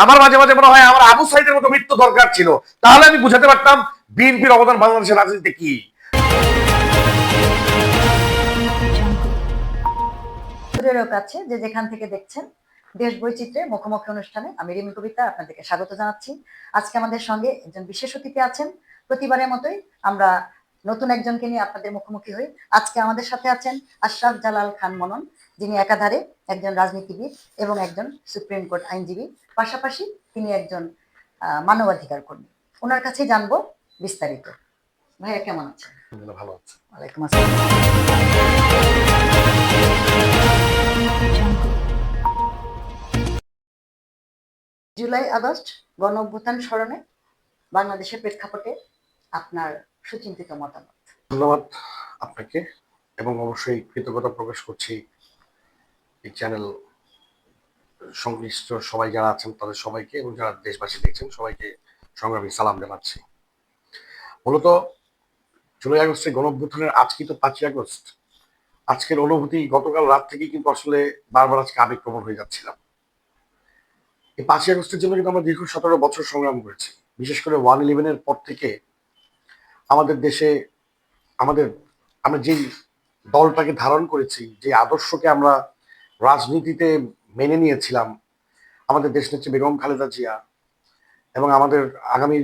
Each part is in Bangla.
আমার মাঝে মাঝে মনে হয় আমার আবু সাইদের মতো মৃত্যু দরকার ছিল। তাহলে আমি বুঝাতে পারতাম বিএনপির অবদান বাংলাদেশের রাজনীতিতে কি। কাছে যে যেখান থেকে দেখছেন দেশ বৈচিত্র্যে মুখোমুখি অনুষ্ঠানে আমি রিমি কবিতা আপনাদেরকে স্বাগত জানাচ্ছি। আজকে আমাদের সঙ্গে একজন বিশেষ অতিথি আছেন। প্রতিবারের মতোই আমরা নতুন একজনকে নিয়ে আপনাদের মুখোমুখি হই। আজকে আমাদের সাথে আছেন আশরাফ জালাল খান মনন। যিনি একাধারে একজন রাজনীতিবিদ এবং একজন সুপ্রিম কোর্ট আইনজীবী। পাশাপাশি তিনি একজন মানবাধিকার কর্মী। ওনার কাছে জানব বিস্তারিত। ভাইয়া কেমন আছেন? ভালো আছে। ওয়ালাইকুম আসসালাম। জুলাই আগস্ট গণ অভ্যুত্থান স্মরণে বাংলাদেশের প্রেক্ষাপটে আপনার সুচিন্তিত মতামত। ধন্যবাদ আপনাকে এবং অবশ্যই কৃতজ্ঞতা প্রকাশ করছি এই চ্যানেল সংশ্লিষ্ট সবাই যারা আছেন তাদের সবাইকে এবং যারা দেশবাসী দেখছেন সবাইকে সংগ্রামী সালাম জানাচ্ছি। মূলত জুলাই আগস্টের গণঅভ্যুত্থানের আজকে তো পাঁচই আগস্ট। আজকের অনুভূতি গতকাল রাত থেকেই কিন্তু আসলে বারবার আজকে আবেগপ্রবণ হয়ে যাচ্ছিলাম। এই পাঁচই আগস্টের জন্য কিন্তু আমরা দীর্ঘ সতেরো বছর সংগ্রাম করেছি। বিশেষ করে ওয়ান ইলেভেনের পর থেকে আমাদের দেশে আমাদের আমরা যেই দলটাকে ধারণ করেছি যে আদর্শকে আমরা রাজনীতিতে মেনে নিয়েছিলাম। আমাদের দেশ নেত্রী বেগম খালেদা জিয়া এবং আমাদের আগামী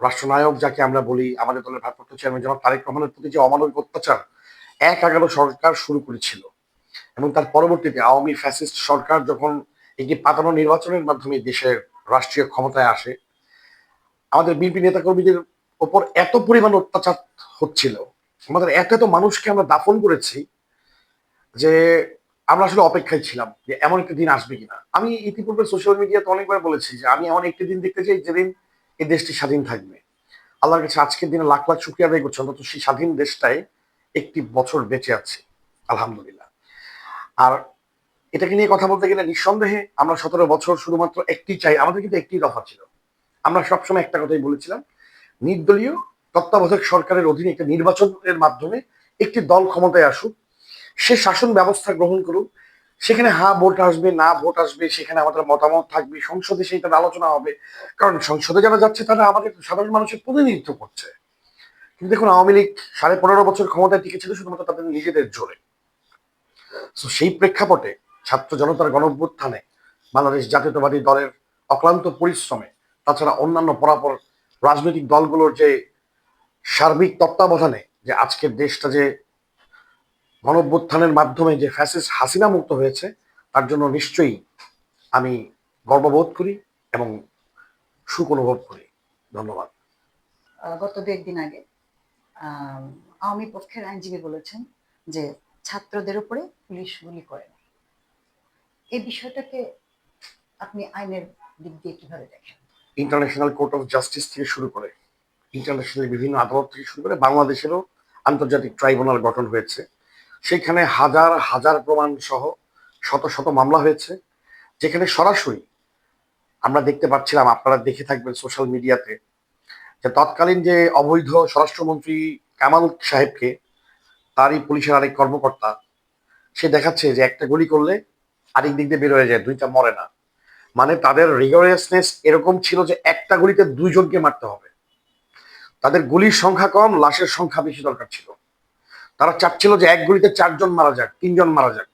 রাষ্ট্রনায়ক যাকে আমরা বলি, আমাদের দলের ভারপ্রাপ্ত চেয়ারম্যান জনাব তারেক রহমানের প্রতি যে অমানবিক অত্যাচার, এক এগারো সরকার শুরু করেছিল এবং তার পরবর্তীতে আওয়ামী ফ্যাসিস্ট সরকার যখন একটি পাতানো নির্বাচনের মাধ্যমে দেশের রাষ্ট্রীয় ক্ষমতায় আসে, আমাদের বিএনপি নেতাকর্মীদের ওপর এত পরিমাণ অত্যাচার হচ্ছিল। আমাদের এত এত মানুষকে আমরা দাফন করেছি যে আমরা আসলে অপেক্ষায় ছিলাম যে এমন একটা দিন আসবে কিনা। আমি ইতিপূর্বে সোশ্যাল মিডিয়াতে অনেকবার বলেছি যে আমি এমন একটি দিন দেখতে চাই যেদিন এই দেশটি স্বাধীন থাকবে। আল্লাহর কাছে আজকের দিনে লাখ লাখ শুক্রিয়া আদায় করছি, অন্তত সেই স্বাধীন দেশটায় একটি বছর বেঁচে আছে, আলহামদুলিল্লাহ। আর এটাকে নিয়ে কথা বলতে গেলে নিঃসন্দেহে আমরা সতেরো বছর শুধুমাত্র একটি চাই, আমাদের কিন্তু একটি দফা ছিল। আমরা সবসময় একটা কথাই বলেছিলাম, নির্দলীয় তত্ত্বাবধায়ক সরকারের অধীনে একটা নির্বাচনের মাধ্যমে একটি দল ক্ষমতায় আসুক সে শাসন ব্যবস্থা গ্রহণ করুক। সেখানে হা ভোট আসবে, না ভোট আসবে, সেখানে আমাদের মতামত থাকবে, সংসদে সেইটার আলোচনা হবে। কারণ সংসদে যারা যাচ্ছে, তারা আমাদের সাধারণ মানুষের প্রতিনিধিত্ব করছে। কিন্তু দেখুন, আওয়ামী লীগ সাড়ে পনেরো বছর ক্ষমতায় টিকে ছিল শুধুমাত্র তাদের নিজেদের জোরে। তো সেই প্রেক্ষাপটে ছাত্র জনতার গণঅভ্যুত্থানে বাংলাদেশ জাতীয়তাবাদী দলের অক্লান্ত পরিশ্রমে, তাছাড়া অন্যান্য পরাপর রাজনৈতিক দলগুলোর যে সার্বিক তত্ত্বাবধানে যে আজকের দেশটা যে গণঅভ্যুত্থানের মাধ্যমে যে ফ্যাসিস হাসিনা মুক্ত হয়েছে তার জন্য নিশ্চয়ই আমি গর্ববোধ করি এবং সুখ অনুভব করি। ধন্যবাদ। গত দু একদিন আগে আওয়ামী পক্ষের আইনজীবী বলেছেন যে ছাত্রদের উপরে পুলিশ গুলি করে না। এই বিষয়টাকে আপনি আইনের দিক দিয়ে কীভাবে দেখেন? ইন্টারন্যাশনাল কোর্ট অফ জাস্টিস থেকে শুরু করে ইন্টারন্যাশনাল বিভিন্ন আদালত থেকে শুরু করে বাংলাদেশেরও আন্তর্জাতিক ট্রাইব্যুনাল গঠন হয়েছে। সেখানে হাজার হাজার প্রমাণ সহ শত শত মামলা হয়েছে, যেখানে সরাসরি আমরা দেখতে পাচ্ছিলাম, আপনারা দেখে থাকবেন সোশ্যাল মিডিয়াতে যে তৎকালীন যে অবৈধ স্বরাষ্ট্রমন্ত্রী কামাল সাহেবকে, তারই পুলিশের আরেক কর্মকর্তা, সে দেখাচ্ছে যে একটা গুলি করলে আরেক দিক দিয়ে বের হয়ে যায়, দুইটা মরে না। মানে তাদের রিগরিয়াসনেস এরকম ছিল যে একটা গুলিতে দুইজনকে মারতে হবে। তাদের গুলির সংখ্যা কম, লাশের সংখ্যা বেশি দরকার ছিল। তারা চাচ্ছিল যে এক গুলিতে চারজন মারা যাক, তিনজন মারা যাক।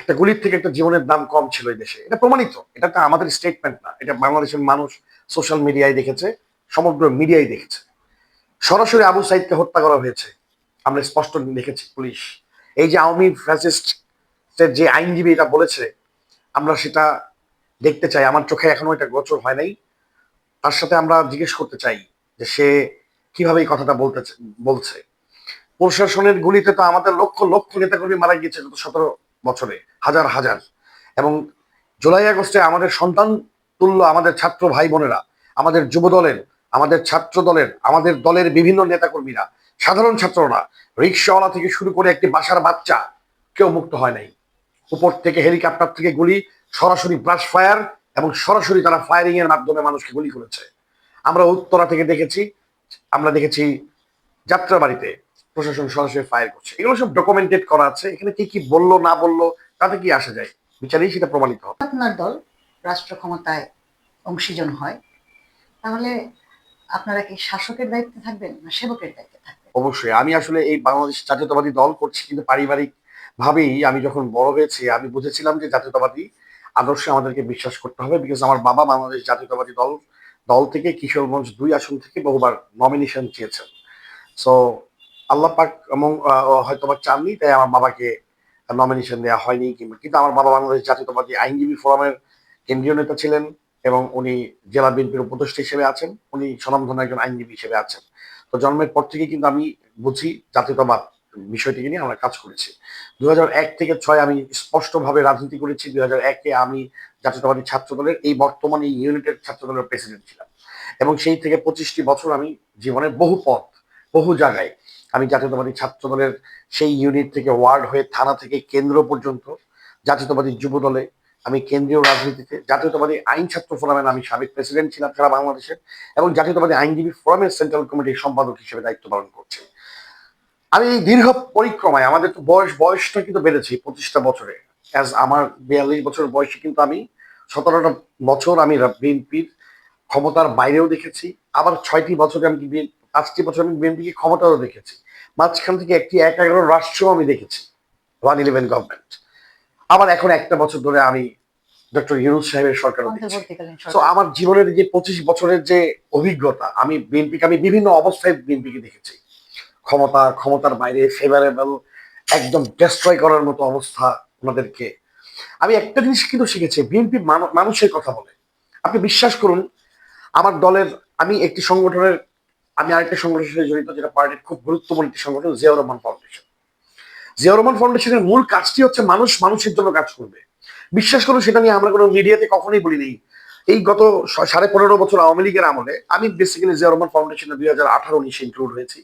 একটা গুলির থেকে একটা জীবনের দাম কম ছিল এই দেশে। এটা প্রমাণিত। এটা তো আমাদের স্টেটমেন্ট না। এটা বাংলাদেশের মানুষ সোশ্যাল মিডিয়ায় দেখেছে, সমগ্র মিডিয়ায় দেখেছে। সরাসরি আবু সাইদকে হত্যা করা হয়েছে। আমরা স্পষ্ট দেখেছি পুলিশ। এই যে আওয়ামী ফ্যাসিস্ট যে আইনজীবী এটা বলেছে, আমরা সেটা দেখতে চাই। আমার চোখে এখনও এটা গোচর হয় নাই। তার সাথে আমরা জিজ্ঞেস করতে চাই যে সে কীভাবে এই কথাটা বলতে বলছে। প্রশাসনের গুলিতে তো আমাদের লক্ষ লক্ষ নেতাকর্মী মারা গিয়েছে গত সতেরো বছরে, হাজার হাজার। এবং জুলাই, আগস্টে আমাদের সন্তান তুল্য, আমাদের ছাত্র ভাই বোনেরা, আমাদের যুব দলের, আমাদের ছাত্র দলের, আমাদের দলের বিভিন্ন নেতাকর্মীরা, সাধারণ ছাত্ররা, রিক্সাওয়ালা থেকে শুরু করে একটি বাসার বাচ্চা, কেউ মুক্ত হয় নাই। উপর থেকে হেলিকপ্টার থেকে গুলি, সরাসরি ব্রাশ ফায়ার এবং সরাসরি তারা ফায়ারিং এর মাধ্যমে মানুষকে গুলি করেছে। আমরা উত্তরা থেকে দেখেছি, আমরা দেখেছি যাত্রাবাড়িতে প্রশাসন সরাসরি ফায়ার করছে। এগুলো সব ডকুমেন্টেড করা আছে। এখানে কি কি বলল না বলল তাতে কি আসা যায়? বিচারেই সেটা প্রমাণিত হবে। আপনার দল রাষ্ট্র ক্ষমতায় অংশীজন হয় তাহলে আপনারা কি শাসকের দায়িত্বে থাকবেন না সেবকের দায়িত্বে থাকবেন? অবশ্যই। আমি আসলে এই বাংলাদেশ জাতীয়তাবাদী দল করছি কিন্তু পারিবারিক ভাবেই আমি যখন বড় হয়েছি আমি বুঝেছিলাম যে জাতীয়তাবাদী আদর্শে আমাদেরকে বিশ্বাস করতে হবে বিকজ আমার বাবা বাংলাদেশ জাতীয়তাবাদী দল দল থেকে কিশোরগঞ্জ দুই আসন থেকে বহুবার নমিনেশন চেয়েছেন। সো আল্লাহ পাক এবং হয়তো বা চাননি, তাই আমার বাবাকে নমিনেশন দেওয়া হয়নি, কিংবা কিন্তু আমার বাবা বাংলাদেশ জাতীয়তাবাদী আইনজীবী ফোরামের কেন্দ্রীয় নেতা ছিলেন এবং উনি জেলা বিএনপির উপদেষ্টা হিসেবে আছেন, উনি স্বনামধন্য একজন আইনজীবী হিসেবে আছেন। তো জন্মের পর থেকে কিন্তু আমি বুঝি জাতীয়তাবাদ বিষয়টিকে নিয়ে আমরা কাজ করেছি। দু এক থেকে ছয় আমি স্পষ্টভাবে রাজনীতি করেছি দুই হাজার একে আমি জাতীয়তাবাদী ছাত্র দলের এই বর্তমানে এই ইউনিটের ছাত্র দলের প্রেসিডেন্ট ছিলাম। এবং সেই থেকে পঁচিশটি বছর আমি জীবনের বহু পথ, বহু জায়গায় আমি জাতীয়তাবাদী ছাত্র দলের সেই ইউনিট থেকে ওয়ার্ড হয়ে থানা থেকে কেন্দ্র পর্যন্ত জাতীয়তাবাদী যুব দলে আমি কেন্দ্রীয় রাজনীতিতে, জাতীয়তাবাদী আইন ছাত্র ফোরামের আমি সাবেক প্রেসিডেন্ট ছিলাম সারা বাংলাদেশের এবং জাতীয়তাবাদী আইনজীবী ফোরামের সেন্ট্রাল কমিটির সম্পাদক হিসেবে দায়িত্ব পালন করছি। আমি এই দীর্ঘ পরিক্রমায়, আমাদের তো বয়স, বয়সটা কিন্তু বেড়েছে পঁচিশটা বছরে। অ্যাজ আমার বিয়াল্লিশ বছর বয়সে কিন্তু আমি সতেরোটা বছর আমি বিএনপির ক্ষমতার বাইরেও দেখেছি। আবার ছয়টি বছরে আমি BNP পাঁচটি বছর আমি বিএনপিকে ক্ষমতাও দেখেছি। মাঝখান থেকে একটি এক এগারো রাষ্ট্র আমি দেখেছি ওয়ান ইলেভেন গভর্নমেন্ট আবার এখন একটা বছর ধরে আমি ডক্টর ইউনুস সাহেবের অন্তর্বর্তীকালীন তো আমার জীবনের যে পঁচিশ বছরের যে অভিজ্ঞতা আমি বিএনপিকে আমি বিভিন্ন অবস্থায় বিএনপিকে দেখেছি। ক্ষমতা ক্ষমতার বাইরে ফেভারেবল একদম ডেস্ট্রয় করার মতো অবস্থা ওনাদেরকে। আমি একটা জিনিস কিন্তু শিখেছি বিএনপি মানুষের কথা বলে। আপনি বিশ্বাস করুন আমার দলের আমি একটি সংগঠনের আমি আরেকটা সংগঠনের সাথে জড়িত যেটা পার্টির খুব গুরুত্বপূর্ণ একটি সংগঠন জিয়াউর রহমান ফাউন্ডেশন জিয়াউর রহমান ফাউন্ডেশনের মূল কাজটি হচ্ছে মানুষ মানুষের জন্য কাজ করবে। বিশ্বাস করুন, সেটা নিয়ে আমরা কোনো মিডিয়াতে কখনোই বলি নেই এই গত সাড়ে পনেরো বছর আওয়ামী লীগের আমলে আমি বেসিক্যালি জিয়া রহমান ফাউন্ডেশনে দুই হাজার আঠারো উনিশে ইনক্লুড হয়েছি।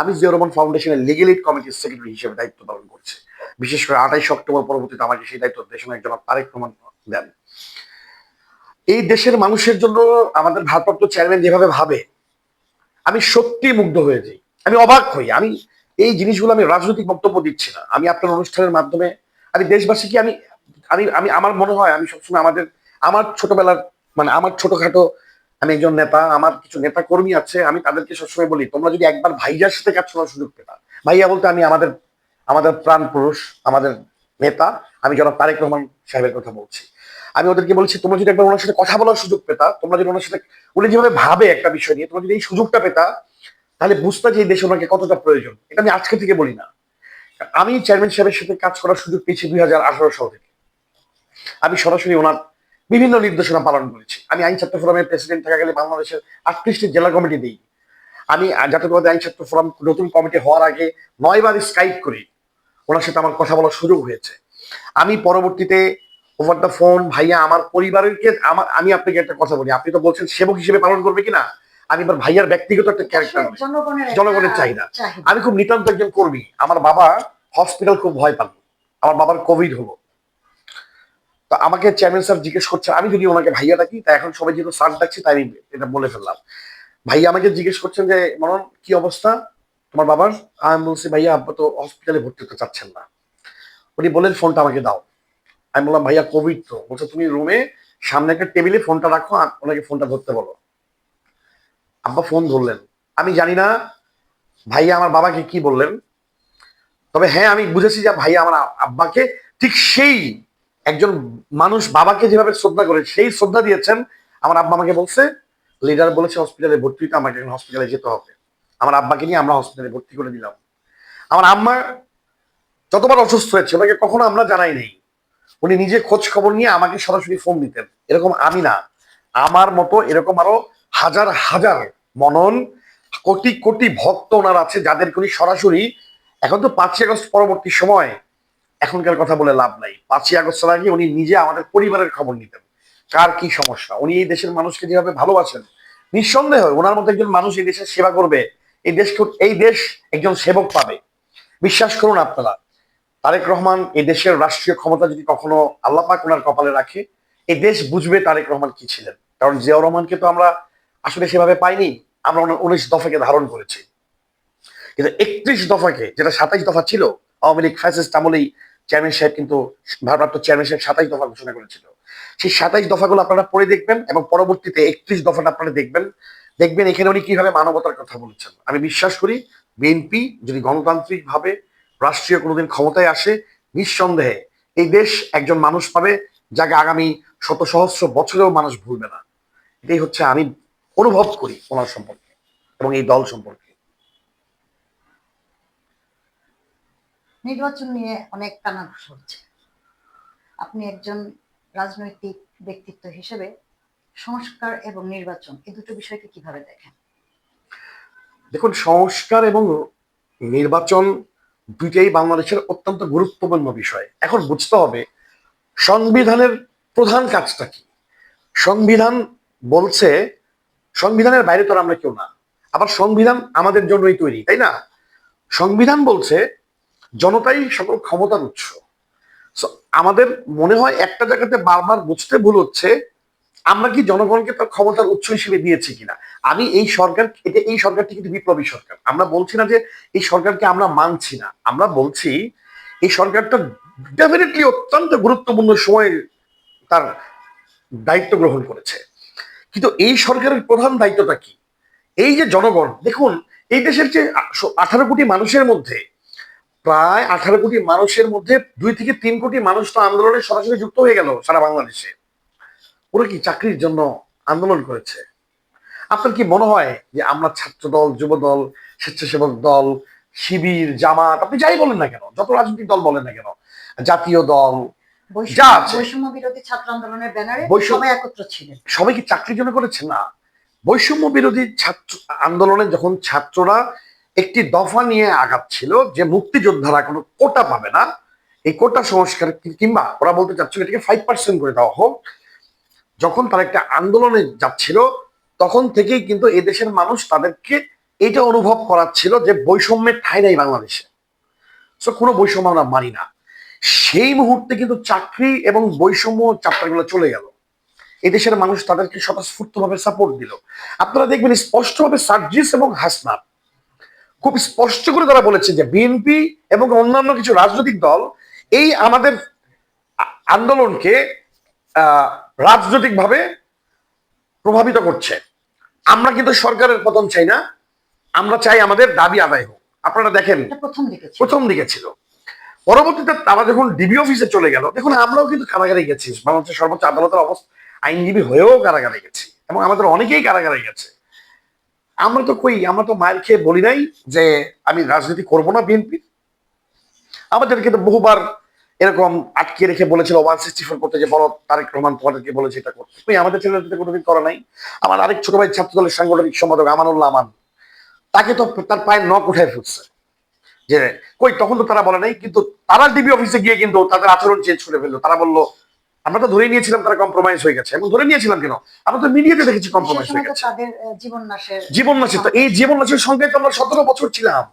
আমি জিয়া রহমান ফাউন্ডেশনের লিগেল এইড কমিটির সেক্রেটারি হিসেবে দায়িত্ব পালন করছি। বিশেষ করে আঠাইশ অক্টোবর পরবর্তীতে আমাকে সেই দায়িত্ব দেশের একজন তারেক রহমান দেন। এই দেশের মানুষের জন্য আমাদের ভারপ্রাপ্ত চেয়ারম্যান যেভাবে ভাবে আমি সত্যি মুগ্ধ হয়ে যাই আমি অবাক হই। আমি এই জিনিসগুলো আমি রাজনৈতিক বক্তব্য দিচ্ছি না। আমি আপনার অনুষ্ঠানের মাধ্যমে, আমি দেশবাসীকে আমি আমি আমি, আমার মনে হয় আমি সবসময় আমাদের, আমার ছোটবেলার মানে আমার ছোটখাটো আমি একজন নেতা, আমার কিছু নেতা কর্মী আছে, আমি তাদেরকে সবসময় বলি, তোমরা যদি একবার ভাইয়ার সাথে কাজ করার সুযোগ পেতা। ভাইয়া বলতে আমি আমাদের আমাদের প্রাণ পুরুষ, আমাদের নেতা, আমি জনাব তারেক রহমান সাহেবের কথা বলছি। আমি ওদেরকে বলছি, তোমরা যদি একবার ওনার সাথে কথা বলার সুযোগ পেতা, তোমরা যদি ওনার সাথে, উনি যেভাবে ভাবে একটা বিষয় নিয়ে, তোমরা যদি এই সুযোগটা পেতা, তাহলে বুঝতে যে এই দেশে ওনাকে কতটা প্রয়োজন। এটা আমি আজকে থেকে বলি না। আমি চেয়ারম্যান সাহেবের সাথে কাজ করার সুযোগ পেয়েছি দুই হাজার আঠারো সাল থেকে। আমি সরাসরি ওনার বিভিন্ন নির্দেশনা পালন করেছি। আমি আইন ছাত্র ফোরামের প্রেসিডেন্ট থাকা গেলে বাংলাদেশের আটত্রিশটি জেলা কমিটি দিই। আমি জাতীয়তাবাদী আইন ছাত্র ফোরাম নতুন কমিটি হওয়ার আগে নয়বার স্কাইপ করি ওনার সাথে আমার কথা বলার সুযোগ হয়েছে। আমি পরবর্তীতে ওভার দ্য ফোন ভাইয়া আমার পরিবারকে আমার আমি আপনাকে একটা কথা বলি। আপনি তো বলছেন সেবক হিসেবে পালন করবে কিনা? আমি এবার ভাইয়ার ব্যক্তিগত একটা ক্যারেক্টার জনগণের। চাহিদা। আমি খুব নিতান্ত একজন কর্মী। আমার বাবা হসপিটাল খুব ভয় পান। আমার বাবার কোভিড হলো। তো আমাকে চেয়ারম্যান স্যার জিজ্ঞেস করছে আমি যদি ওনাকে ভাইয়া ডাকি তা এখন সবাই যেহেতু স্যার ডাকছি তাই আমি এটা বলে ফেললাম। ভাইয়া আমাকে জিজ্ঞেস করছেন যে মনন কি অবস্থা? তোমার বাবার? আমি বলছি ভাইয়া আব্বা তো হসপিটালে ভর্তি হতে চাচ্ছেন না। উনি বলেন ফোনটা আমাকে দাও। আমি বললাম, ভাইয়া কোভিড তো বলছে, তুমি রুমে সামনে একটা টেবিলে ফোনটা রাখো ওনাকে ফোনটা ধরতে বলো। আব্বা ফোন ধরলেন। আমি জানি না ভাইয়া আমার বাবাকে কি বললেন, তবে হ্যাঁ আমি বুঝেছি যে ভাইয়া আমার আব্বাকে ঠিক সেই একজন মানুষ বাবাকে যেভাবে শ্রদ্ধা করে, সেই শ্রদ্ধা দিয়েছেন। আমার আব্বা আমাকে বলছে, লিডার বলেছে হসপিটালে ভর্তি হইতে, আমাকে এখন হসপিটালে যেতে হবে। আমার আব্বাকে নিয়ে আমরা হসপিটালে ভর্তি করে দিলাম। আমার আম্মা যতবার অসুস্থ হয়েছে, ওনাকে কখনো আমরা জানাই নেই। উনি নিজে খোঁজ খবর নিয়ে আমাকে সরাসরি ফোন দিতেন। এরকম আমি না। আমার মতো এরকম আরও হাজার হাজার মনন, কোটি কোটি ভক্ত ওনার আছে যাদেরকে উনি সরাসরি এখন তো পাঁচই আগস্ট পরবর্তী সময়, এখনকার কথা বলে লাভ নাই। পাঁচই আগস্টের আগে উনি নিজে আমাদের পরিবারের খবর নিতেন। কার কি সমস্যা? উনি এই দেশের মানুষকে যেভাবে ভালোবাসেন, নিঃসন্দেহ ওনার মতো একজন মানুষ এই দেশের সেবা করবে, এই দেশ এই দেশ একজন সেবক পাবে। বিশ্বাস করুন আপনারা তারেক রহমান এই দেশের রাষ্ট্রীয় ক্ষমতা যদি কখনো আল্লাহ পাক ওনার কপালে রাখে, এই দেশ বুঝবে তারেক রহমান কি ছিলেন। কারণ জিয়াউর রহমানকে তো আমরা আসলে সেভাবে পাইনি, আমরা উনিশ দফাকে ধারণ করেছি। কিন্তু একত্রিশ দফাকে, যেটা সাতাইশ দফা ছিল, আওয়ামী লীগ ফ্যাসিস্ট আমলেই চেয়ারম্যান সাহেব কিন্তু ভারপ্রাপ্ত চেয়ারম্যান সাহেব সাতাইশ দফা ঘোষণা করেছিল। সেই সাতাইশ দফাগুলো আপনারা পড়ে দেখবেন এবং পরবর্তীতে একত্রিশ দফাটা আপনারা দেখবেন। দেখবেন এখানে উনি কীভাবে মানবতার কথা বলেছেন। আমি বিশ্বাস করি, বিএনপি যদি গণতান্ত্রিক ভাবে রাষ্ট্রীয় কোনোদিন ক্ষমতায় আসে নিঃসন্দেহে। এই দেশ একজন মানুষ পাবে যাকে আগামী শত সহস্র বছরেও মানুষ ভুলবে না। এটাই হচ্ছে আমি অনুভব করি ওনার সম্পর্কে এবং এই দল সম্পর্কে। নির্বাচন নিয়ে অনেক কানাঘুষ হচ্ছে। আপনি একজন রাজনৈতিক ব্যক্তিত্ব হিসেবে সংস্কার এবং নির্বাচন এই দুটো বিষয়কে কীভাবে দেখেন? দেখুন সংস্কার এবং নির্বাচন দুইটাই বাংলাদেশের অত্যন্ত গুরুত্বপূর্ণ বিষয়। এখন বুঝতে হবে, সংবিধানের প্রধান কাজটা কি? সংবিধান বলছে, সংবিধানের বাইরে তো আমরা কেউ না। আবার সংবিধান আমাদের জন্যই তৈরি, তাই না? সংবিধান বলছে, জনতাই সকল ক্ষমতার উৎস। আমাদের মনে হয় একটা জায়গাতে বারবার বুঝতে ভুল হচ্ছে আমরা কি জনগণকে তার ক্ষমতার উৎস হিসেবে দিয়েছি কিনা? আমি এই সরকার, এটা এই সরকারটি কিন্তু বিপ্লবী সরকার। আমরা বলছি না যে এই সরকারকে আমরা মানছি না। আমরা বলছি এই সরকারটা ডেফিনেটলি অত্যন্ত গুরুত্বপূর্ণ সময়ে তার দায়িত্ব গ্রহণ করেছে। কিন্তু এই সরকারের প্রধান দায়িত্বটা কি? এই যে জনগণ, দেখুন, এই দেশের যে আঠারো কোটি মানুষের মধ্যে, প্রায় আঠারো কোটি মানুষের মধ্যে দুই থেকে তিন কোটি মানুষ তো আন্দোলনে সরাসরি যুক্ত হয়ে গেল সারা বাংলাদেশে। ওরা কি চাকরির জন্য আন্দোলন করেছে? আপনার কি মনে হয় যে আমরা ছাত্র দল যুব দল স্বেচ্ছাসেবক দল শিবির জামাত আপনি যাই বলেন না কেন যত রাজনৈতিক দল বলেন না কেন জাতীয় দল যা বৈষম্য আছে। বৈষম্য বিরোধী ছাত্র আন্দোলনের ব্যানারে সবাই একত্র ছিলেন। সবাই কি চাকরির জন্য করেছে? না। বৈষম্য বিরোধী ছাত্র আন্দোলনে যখন ছাত্ররা একটি দফা নিয়ে আগাচ্ছিল যে মুক্তিযোদ্ধারা কোনো কোটা পাবে না এই কোটা সংস্কার কিংবা ওরা বলতে চাচ্ছিল এটাকে ফাইভ পার্সেন্ট করে দেওয়া হোক যখন তারা একটা আন্দোলনে যাচ্ছিল, তখন থেকেই কিন্তু এদেশের মানুষ তাদেরকে এটা অনুভব করাচ্ছিল যে বৈষম্যের ঠাঁই নাই বাংলাদেশে। সো কোনো বৈষম্য আমরা মানি না। সেই মুহূর্তে কিন্তু চাকরি এবং বৈষম্য চাপটাগুলো চলে গেল। এদেশের মানুষ তাদেরকে স্বতঃস্ফূর্তভাবে সাপোর্ট দিল। আপনারা দেখবেন স্পষ্টভাবে সার্জিস এবং হাসনাত খুব স্পষ্ট করে তারা বলেছে যে বিএনপি এবং অন্যান্য কিছু রাজনৈতিক দল এই আমাদের আন্দোলনকে রাজনৈতিকভাবে প্রভাবিত করছে। আমরা কিন্তু সরকারের পতন চাই না আমরা চাই আমাদের দাবি আদায় হোক। আপনারা দেখেন প্রথম দিকে ছিল। প্রথম দিকে ছিল। পরবর্তীতে তারা যখন ডিবি অফিসে চলে গেল দেখুন আমরাও কিন্তু কারাগারে গেছি। বাংলাদেশের সর্বোচ্চ আদালতের অবস্থা আইনজীবী হয়েও কারাগারে গেছি এবং আমাদের অনেকেই কারাগারে গেছে। আমরা তো কই আমরা তো মায়ের খেয়ে বলি নাই যে আমি রাজনীতি করব না বিএনপি। আমাদের কিন্তু বহুবার এরকম আটকে রেখে বলেছিল ওয়ান সিক্সটি ফোর করতে যে বলো তারেক রহমান তোমাদেরকে বলেছে এটা করতে কই আমাদের ছেলেদের কোনোদিন করা নাই। আমার আরেক ছোট ভাই ছাত্র দলের সাংগঠনিক সম্পাদক আমানুল্লাহ আমান তাকে তো তার পায়ের নখ উঠায় ফেলছে। যে কই তখন তো তারা বলে নাই কিন্তু তারা ডিবি অফিসে গিয়ে কিন্তু তাদের আচরণ চেঞ্জ করে ফেলল। তারা বলল আমরা তো ধরে নিয়েছিলাম তারা কম্প্রোমাইজ হয়ে গেছে। এবং ধরে নিয়েছিলাম কেন? আমরা তো মিডিয়াতে দেখেছি কম্প্রোমাইজ হয়ে গেছে। জীবন নাশের জীবন নাশের তো এই জীবন নাশের সঙ্গে তো আমরা সতেরো বছর ছিলাম।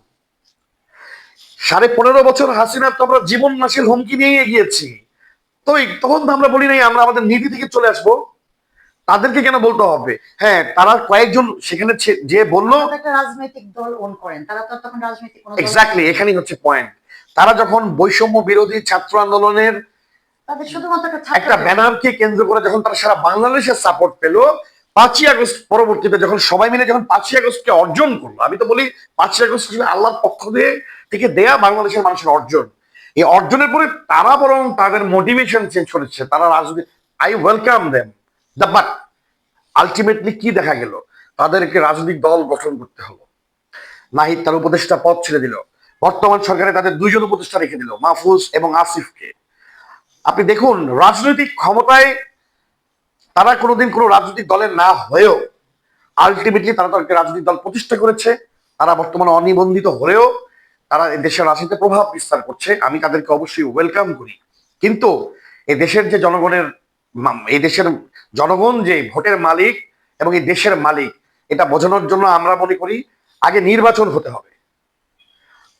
সাড়ে পনেরো বছর হাসিনার তো আমরা জীবন নাশের হুমকি নিয়ে গিয়েছি তো তখন তো আমরা বলি নাই আমরা আমাদের নীতি থেকে চলে আসব। তাদেরকে কেন বলতে হবে? হ্যাঁ তারা কয়েকজন সেখানে যে বলল রাজনৈতিক দল ওন করেন তারা তো তখন রাজনৈতিক এক্স্যাক্টলি এখানেই হচ্ছে পয়েন্ট তারা যখন বৈষম্য বিরোধী ছাত্র আন্দোলনের একটা। ব্যানারকে কেন্দ্র করে যখন তারা সারা বাংলাদেশের সাপোর্ট পেল পাঁচই আগস্ট পরবর্তীতে যখন সবাই মিলে যখন পাঁচই আগস্টকে অর্জন করল আমি তো বলি পাঁচই আগস্ট আল্লাহর পক্ষ দিয়ে থেকে দেয়া বাংলাদেশের মানুষের অর্জন। এই অর্জনের পরে তারা বরং তাদের মোটিভেশন চেঞ্জ করেছে। তারা রাজনীতি I welcome them the but ultimately কি দেখা গেল? তাদেরকে রাজনৈতিক দল গঠন করতে হলো। নাহিদ তার উপদেষ্টা পদ ছেড়ে দিল। বর্তমান সরকারে তাদের দুইজন উপদেষ্টা রেখে দিল, মাহফুজ এবং আসিফকে। আপনি দেখুন, রাজনৈতিক ক্ষমতায় তারা কোনোদিন কোনো রাজনৈতিক দলের না হয়েও আলটিমেটলি তারা তো একটা রাজনৈতিক দল প্রতিষ্ঠা করেছে। তারা বর্তমানে অনিবন্ধিত হলেও তারা এই দেশের রাজনীতিতে প্রভাব বিস্তার করছে আমি তাদেরকে অবশ্যই ওয়েলকাম করি। কিন্তু এই দেশের যে জনগণের এই দেশের জনগণ যে ভোটের মালিক এবং এই দেশের মালিক এটা বোঝানোর জন্য আমরা মনে করি আগে নির্বাচন হতে হবে।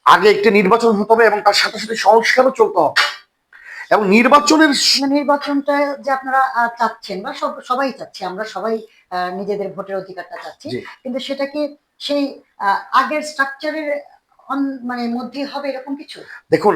আগে একটি নির্বাচন হতে হবে এবং তার সাথে সাথে সংস্কারও চলতে হবে। এবং নির্বাচনের নির্বাচনটা যে আপনারা চাচ্ছেন বা সবাই চাচ্ছি আমরা সবাই নিজেদের ভোটের অধিকারটা চাচ্ছি। কিন্তু সেটাকে সেই আগের স্ট্রাকচারের মানে মধ্যে হবে এরকম কিছু? দেখুন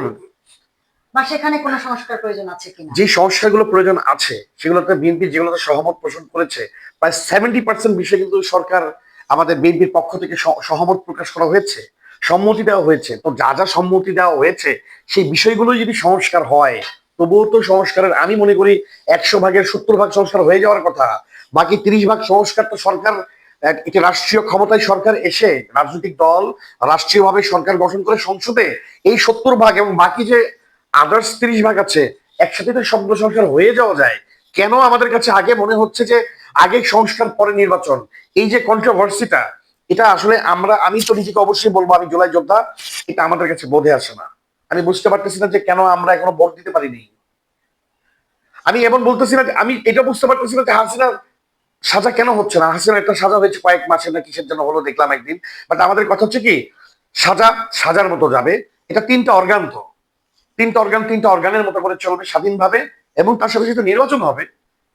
বা সেখানে কোনো সংস্কার প্রয়োজন আছে কিনা? যে সংস্কারগুলো প্রয়োজন আছে সেগুলোতে বিএনপি যেগুলোতে সহমত পোষণ করেছে প্রায় সেভেন্টি পার্সেন্ট বিষয়ে কিন্তু সরকার আমাদের বিএনপির পক্ষ থেকে সহমত প্রকাশ করা হয়েছে সম্মতি দেওয়া হয়েছে। তো যা যা সম্মতি দেওয়া হয়েছে সেই বিষয়গুলো যদি সংস্কার হয় তবুও তো সংস্কারের আমি মনে করি একশো ভাগের সত্তর ভাগ সংস্কার হয়ে যাওয়ার কথা বাকি তিরিশ ভাগ সংস্কার তো সরকার এক- একটি রাষ্ট্রীয় ক্ষমতায় সরকার এসে রাজনৈতিক দল রাষ্ট্রীয়ভাবে সরকার গঠন করে সংসদে এই সত্তর ভাগ এবং বাকি যে আদার্স তিরিশ ভাগ আছে, একসাথে শব্দ সংস্কার হয়ে যাওয়া যায়। কেন আমাদের কাছে আগে মনে হচ্ছে যে আগে সংস্কার, পরে নির্বাচন? এই যে কন্ট্রোভার্সিটা এটা আসলে আমরা, আমি তো নিজেকে অবশ্যই বলব, আমি জুলাই যোদ্ধা, এটা আমাদের কাছে বোধে আসে না। আমি বুঝতে পারতেছি না যে কেন আমরা এখনও ভোট দিতে পারিনি। আমি এমন বলতেছি না যে, আমি এটা বুঝতে পারতেছি না যে হাসিনার সাজা কেন হচ্ছে না? হাসিনার একটা সাজা হয়েছে কয়েক মাসে না কিসের জন্য হলো দেখলাম একদিন। বাট আমাদের কথা হচ্ছে কি সাজা সাজার মতো যাবে। এটা তিনটা অর্গান তো। তিনটা অর্গান তিনটা অর্গানের মতো করে চলবে স্বাধীনভাবে এবং তার সাথে সাথে নির্বাচন হবে।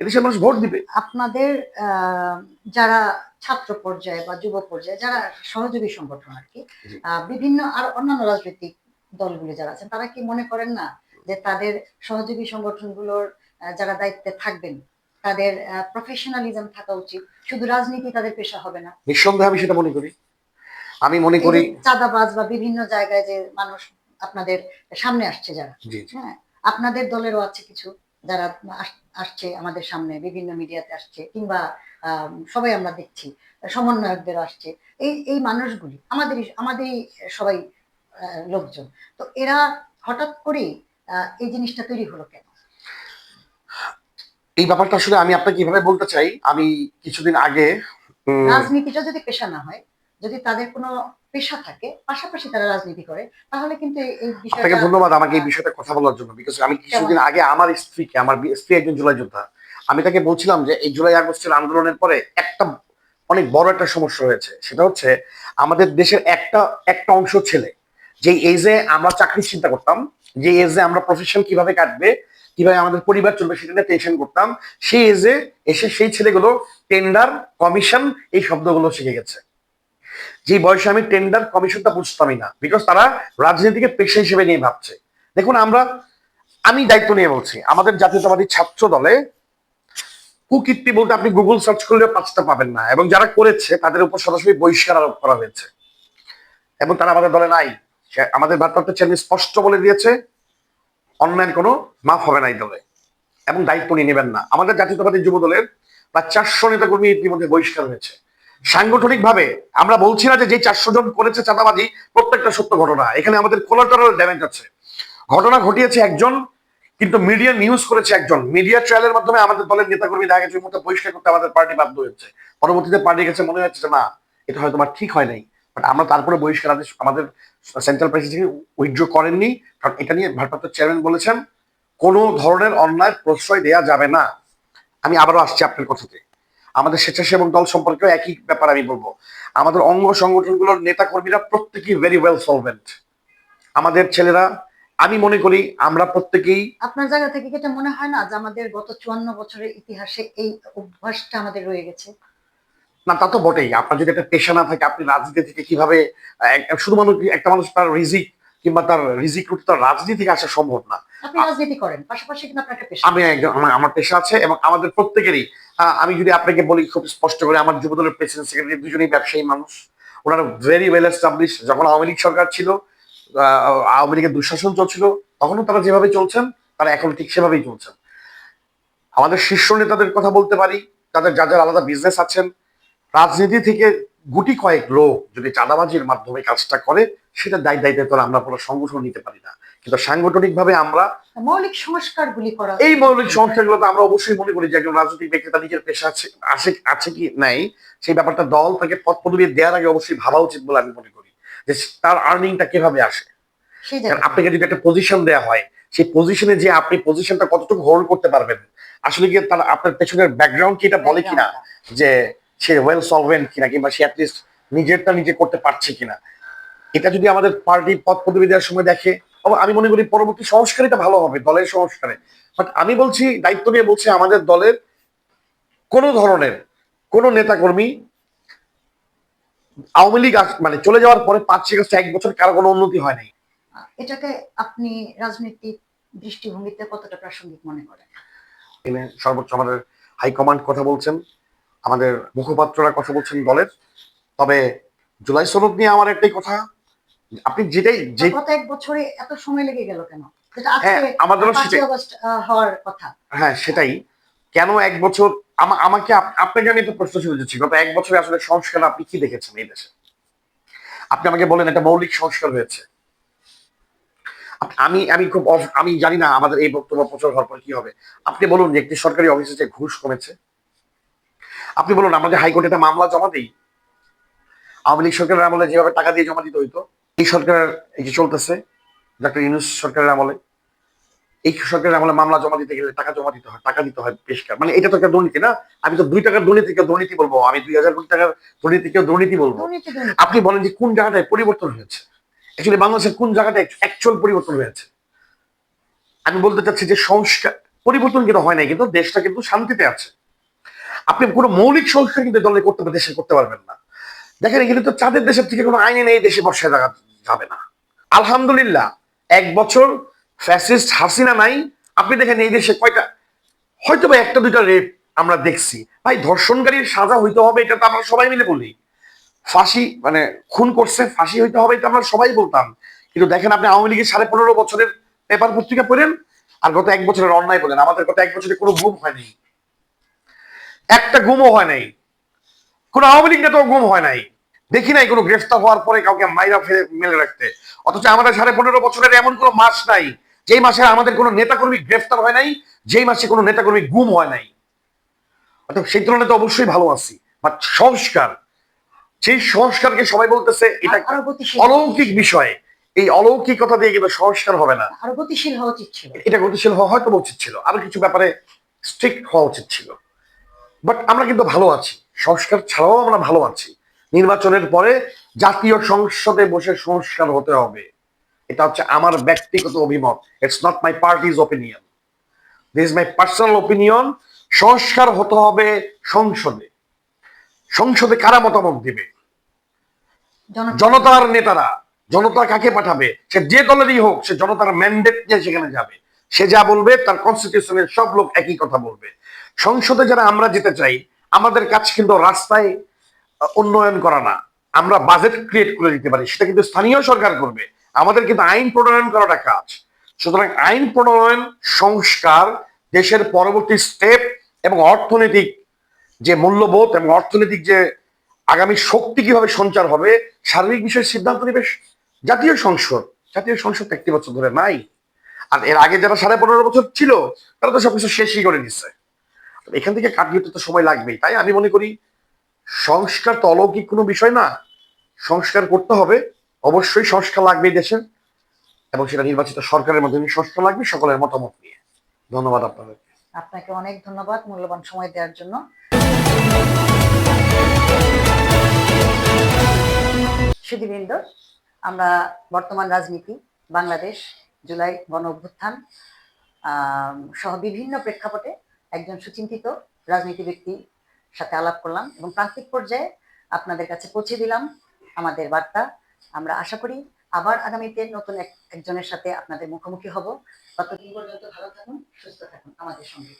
এদেশের মানুষ ভোট দিবে। আপনাদের আহ, যারা ছাত্র পর্যায়ে বা যুব পর্যায়ে যারা সহযোগী সংগঠন আর কি বিভিন্ন আর অন্যান্য রাজনৈতিক দলগুলো যারা আছেন তারা কি মনে করেন না যে তাদের সহযোগী সংগঠনগুলোর যারা দায়িত্বে থাকবেন তাদের প্রফেশনালিজম থাকা উচিত। শুধু রাজনীতি তাদের পেশা হবে না। নিঃসন্দেহে আমি সেটা মনে করি। আমি মনে করি চাঁদাবাজ বা বিভিন্ন জায়গায় যে মানুষ আপনাদের সামনে আসছে যারা। হ্যাঁ আপনাদের দলেরও আছে কিছু যারা আসছে আমাদের সামনে বিভিন্ন মিডিয়াতে আসছে কিংবা সবাই আমরা দেখছি সমন্বয়কদেরও আসছে। এই এই মানুষগুলি আমাদেরই আমাদেরই সবাই লোকজন। তো এরা হঠাৎ করেই আহ, এই জিনিসটা তৈরি হলো কেন? এই ব্যাপারটা আসলে আমি আপনাকে কীভাবে বলতে চাই আমি কিছুদিন আগে রাজনীতিটা যদি পেশা না হয় যদি তাদের কোনো পেশা থাকে পাশাপাশি তারা রাজনীতি করে তাহলে কিন্তু এই- বিষয়টা ধন্যবাদ আমাকে এই বিষয়টা কথা বলার জন্য বিকজ আমি কিছুদিন আগে আমার স্ত্রীকে আমার স্ত্রী একজন জুলাই যোদ্ধা আমি তাকে বলছিলাম যে এই জুলাই আগস্টের আন্দোলনের পরে একটা অনেক বড় একটা সমস্যা হয়েছে সেটা হচ্ছে আমাদের দেশের একটা একটা অংশ ছেলে যে এজে আমরা চাকরির চিন্তা করতাম যে এজে আমরা প্রফেশন কীভাবে কাটবে কীভাবে আমাদের পরিবার চলবে সেটা নিয়ে টেনশন করতাম। সেই এজে এসে সেই ছেলেগুলো টেন্ডার কমিশন এই শব্দগুলো শিখে গেছে। যে বয়সে আমি টেন্ডার কমিশনটা বুঝতামই না বিকজ তারা রাজনীতিকে পেশা হিসেবে নিয়ে ভাবছে। দেখুন আমরা, আমি দায়িত্ব নিয়ে বলছি, আমাদের জাতীয়তাবাদী ছাত্র দলে কুকীর্তি বলতে আপনি গুগল সার্চ করলে পাঁচটা পাবেন না এবং যারা করেছে তাদের উপর সরাসরি বহিষ্কার আরোপ করা হয়েছে। এবং তারা আমাদের দলে নাই। আমাদের ভারপ্রাপ্ত চেয়ারম্যান স্পষ্ট বলে দিয়েছে অন্যান্য কোনো মাফ হবে না এই দলে। এবং দায়িত্ব নিয়ে নেবেন না। আমাদের জাতীয়তাবাদী যুব দলের প্রায় চারশো নেতাকর্মী ইতিমধ্যে বহিষ্কার হয়েছে। সাংগঠনিক ভাবে আমরা বলছি না যে চারশো জন করেছে চাঁদাবাজি, প্রত্যেকটা সত্য ঘটনা। এখানে আমাদের কোলাটারাল ড্যামেজ আছে। ঘটনা ঘটিয়েছে একজন, কিন্তু মিডিয়া নিউজ করেছে একজন। মিডিয়া ট্রায়ালের মাধ্যমে আমাদের দলের নেতাকর্মী দেখা গেছে পরিষ্কার করতে আমাদের পার্টি বাধ্য হয়েছে। পরবর্তীতে পার্টির কাছে মনে হচ্ছে না, এটা হয়তো আমার ঠিক হয় নাই। আমরা তারপরে বহিষ্কার আদেশ আমাদের সেন্ট্রাল প্রেসিডেন্ট উইথড্র করেননি। কারণ এটা নিয়ে ভারপ্রাপ্ত চেয়ারম্যান বলেছেন, কোনো ধরনের অন্যায় প্রশ্রয় দেয়া যাবে না। আমি আবারও আসছি আপনার কথাতে। আমাদের স্বেচ্ছাসেবক দল সম্পর্কেও একই ব্যাপার আমি বলব। আমাদের অঙ্গ সংগঠনগুলোর নেতা কর্মীরা প্রত্যেকেই ভেরি ওয়েল সলভেন্ট আমাদের ছেলেরা, আমি মনে করি আমরা প্রত্যেকেই আপনার জায়গা থেকে এটা মনে হয় না যে আমাদের গত চুয়ান্ন বছরের ইতিহাসে এই অভ্যাসটা আমাদের রয়ে গেছে? না তা তো বটেই। আপনার যদি একটা পেশা না থাকে আপনি রাজনীতি থেকে কীভাবে শুধু মানুষ একটা মানুষ তার রিজিক কিংবা তার রিজিক রুট তার রাজনীতি থেকে আসা সম্ভব না। আপনি রাজনীতি করেন পাশাপাশি কিন্তু আপনার একটা পেশা আমি একজন আমার পেশা আছে এবং আমাদের প্রত্যেকেরই আমি যদি আপনাকে বলি খুব স্পষ্ট করে আমার যুবদলের প্রেসিডেন্ট সেক্রেটারি দুজনেই ব্যবসায়ী মানুষ। ওনারা ভেরি ওয়েল এস্টাবলিশ যখন আওয়ামী লীগ সরকার ছিল আওয়ামী লীগের দুঃশাসন চলছিল তখনও তারা যেভাবে চলছেন তারা এখন ঠিক সেভাবেই চলছেন। আমাদের শীর্ষ নেতাদের কথা বলতে পারি তাদের যার যার আলাদা বিজনেস আছেন রাজনীতি থেকে গুটি কয়েক লোক যদি চাঁদাবাজির মাধ্যমে কাজটা করে সেটা দায় দায়িত্ব তো আমরা পুরো সংগঠন নিতে পারি না। কিন্তু সাংগঠনিক ভাবে আমরা মৌলিক সংস্কারগুলি করা এই মৌলিক সংস্থাগুলো তো আমরা অবশ্যই মনে করি যে একজন রাজনৈতিক ব্যক্তি তার নিজের পেশা আছে আছে আছে কি নাই সেই ব্যাপারটা দল তাকে পদ পদবি দেওয়ার আগে অবশ্যই ভাবা উচিত বলে আমি মনে করি যে তার আর্নিংটা কীভাবে আসে। আপনাকে যদি একটা পজিশন দেওয়া হয় সেই পজিশনে যে আপনি পজিশনটা কতটুকু হোল্ড করতে পারবেন আসলে কি তার আপনার পেছনের ব্যাকগ্রাউন্ড কি এটা বলে কিনা? যে সে ওয়েল সলভেন্ট কিনা কিংবা সে অ্যাটলিস্ট নিজেরটা নিজে করতে পারছে কিনা। এটা যদি আমাদের পার্টি পদ পদবি দেওয়ার সময় দেখে আমি মনে করি পরবর্তী সংস্কারিটা ভালো হবে দলের সংস্কারে। বাট আমি বলছি দায়িত্ব নিয়ে বলছি আমাদের দলের কোনো ধরনের কোনো নেতাকর্মী আওয়ামী লীগ মানে চলে যাওয়ার পরে পাঁচ থেকে এক বছর কারও কোনো উন্নতি হয় নাই। এটাকে আপনি রাজনৈতিক দৃষ্টিভঙ্গিতে কতটা প্রাসঙ্গিক মনে করেন? সর্বোচ্চ আমাদের হাইকমান্ড কথা বলছেন। আমাদের মুখপাত্ররা কথা বলছেন দলের। তবে জুলাই সনদ নিয়ে আমার একটাই কথা আপনি যেটাই যে গত এক বছরে এত সময় লেগে গেল কেন? হ্যাঁ আমাদেরও সেটাই। হওয়ার কথা। হ্যাঁ সেটাই। কেন এক বছর আমাকে আপনাকে আমি একটা প্রশ্ন দিচ্ছি। গত এক বছরে আসলে সংস্কার আপনি কি দেখেছেন এই দেশে? আপনি আমাকে বলেন একটা মৌলিক সংস্কার হয়েছে। আমি আমি খুব আমি জানি না আমাদের এই বক্তব্য প্রচার হওয়ার পর কি হবে। আপনি বলুন যে একটি সরকারি অফিসে যে ঘুষ কমেছে আপনি বলুন আমরা যে হাইকোর্টে একটা মামলা জমা দিই আওয়ামী লীগ সরকারের আমলে যেভাবে টাকা দিয়ে জমা দিতে হইতো এই সরকারের এই যে চলতেছে ডক্টর ইউনুস সরকারের আমলে এই সরকারের আমলে মামলা জমা দিতে গেলে টাকা জমা দিতে হয় টাকা দিতে হয় পেশকার মানে এটা তো একটা দুর্নীতি না? আমি তো দুই টাকার দুর্নীতিকে দুর্নীতি বলব আমি দুই হাজার কোটি টাকার দুর্নীতিকেও দুর্নীতি বলব। আপনি বলেন যে কোন জায়গাটায় পরিবর্তন হয়েছে? অ্যাকচুয়ালি বাংলাদেশের কোন জায়গাটায় অ্যাকচুয়াল পরিবর্তন হয়েছে? আমি বলতে চাচ্ছি যে সংস্কার পরিবর্তন কিন্তু হয় নাই কিন্তু দেশটা কিন্তু শান্তিতে আছে। আপনি কোনো মৌলিক সংস্কার কিন্তু দলে করতে দেশে করতে পারবেন না। দেখেন, এখানে তো চাঁদের দেশের থেকে কোনো আইনে নেই দেশে বর্ষায় জায়গা যাবে না। আলহামদুলিল্লাহ, এক বছর ফ্যাসিস্ট হাসিনা নাই। আপনি দেখেন, এই দেশে কয়টা হয়তো বা একটা দুইটা রেপ আমরা দেখছি। ভাই, ধর্ষণকারীর সাজা হইতে হবে, এটা তো আমরা সবাই মিলে বলি। ফাঁসি মানে খুন করছে, ফাঁসি হইতে হবে, এটা আমরা সবাই বলতাম। কিন্তু দেখেন, আপনি আওয়ামী লীগের সাড়ে পনেরো বছরের পেপার পত্রিকা পড়েন, আর গত এক বছরের অন্যায় বলেন। আমাদের গত এক বছরে কোনো গুম হয়নি। একটা গুমও হয় নাই। কোন আওয়ামী লীগ নেতাও গুম হয় নাই। দেখি নাই কোনো গ্রেফতার হওয়ার পরে কাউকে মাইরা ফেলে মেলে রাখতে। অথচ আমাদের সাড়ে পনেরো বছরের এমন কোনো মাস নাই যেই মাসে আমাদের কোনো নেতাকর্মী গ্রেফতার হয় নাই যেই মাসে কোনো নেতাকর্মী গুম হয় নাই। অর্থাৎ সেই তুলনায় তো অবশ্যই ভালো আছি। বাট সংস্কার সেই সংস্কারকে সবাই বলতেছে এটা অলৌকিক বিষয়। এই অলৌকিকতা দিয়ে কিন্তু সংস্কার হবে না। আরও গতিশীল হওয়া উচিত ছিল। এটা গতিশীল হওয়া হয়তো উচিত ছিল। আরও কিছু ব্যাপারে স্ট্রিক্ট হওয়া উচিত ছিল। বাট আমরা কিন্তু ভালো আছি। সংস্কার ছাড়াও আমরা ভালো আছি। নির্বাচনের পরে জাতীয় সংসদে বসে সংস্কার হতে হবে। এটা হচ্ছে আমার ব্যক্তিগত অভিমত। It's not my party's opinion this my personal opinion সংস্কার হতে হবে সংসদে। সংসদে কারা মতামত দিবে? জনতার নেতারা। জনতা কাকে পাঠাবে? সে যে দলেরই হোক সে জনতার ম্যান্ডেট নিয়ে সেখানে যাবে। সে যা বলবে তার কনস্টিটিউশনের সব লোক একই কথা বলবে। সংসদে যারা আমরা যেতে চাই, আমাদের কাজ কিন্তু রাস্তায় উন্নয়ন করা না। আমরা বাজেট ক্রিয়েট করে দিতে পারি, সেটা কিন্তু স্থানীয় সরকার করবে। আমাদের কিন্তু আইন প্রণয়ন করাটা কাজ। সুতরাং আইন প্রণয়ন, সংস্কার, দেশের পরবর্তী স্টেপ এবং অর্থনৈতিক যে মূল্যবোধ এবং অর্থনৈতিক যে আগামী শক্তি কীভাবে সঞ্চার হবে সার্বিক বিষয়ে সিদ্ধান্ত নেবে, জাতীয় সংসদ। জাতীয় সংসদ একটি বছর ধরে নাই। আর এর আগে যারা সাড়ে পনেরো বছর ছিল, তারা তো সবকিছু শেষই করে দিচ্ছে তো এখান থেকে কাটিয়ে তো সময় লাগবেই। তাই আমি মনে করি, সংস্কার তো অলৌকিক কোনো বিষয় না। সংস্কার করতে হবে। অবশ্যই সংস্কার লাগবে দেশের। এবং সেটা নির্বাচিত সরকারের মাধ্যমে সংস্কার লাগবে সকলের মতামত নিয়ে। ধন্যবাদ আপনাদের আপনাকে অনেক ধন্যবাদ মূল্যবান সময় দেওয়ার জন্য। সুধীবৃন্দ আমরা বর্তমান রাজনীতি, বাংলাদেশ জুলাই গণ অভ্যুত্থান সহ বিভিন্ন প্রেক্ষাপটে একজন সুচিন্তিত রাজনীতি ব্যক্তির সাথে আলাপ করলাম এবং প্রান্তিক পর্যায়ে আপনাদের কাছে পৌঁছে দিলাম আমাদের বার্তা আমরা আশা করি আবার আগামীতে নতুন এক, একজনের সাথে আপনাদের মুখোমুখি হব ততদিন পর্যন্ত ভালো থাকুন, সুস্থ থাকুন আমাদের সঙ্গে।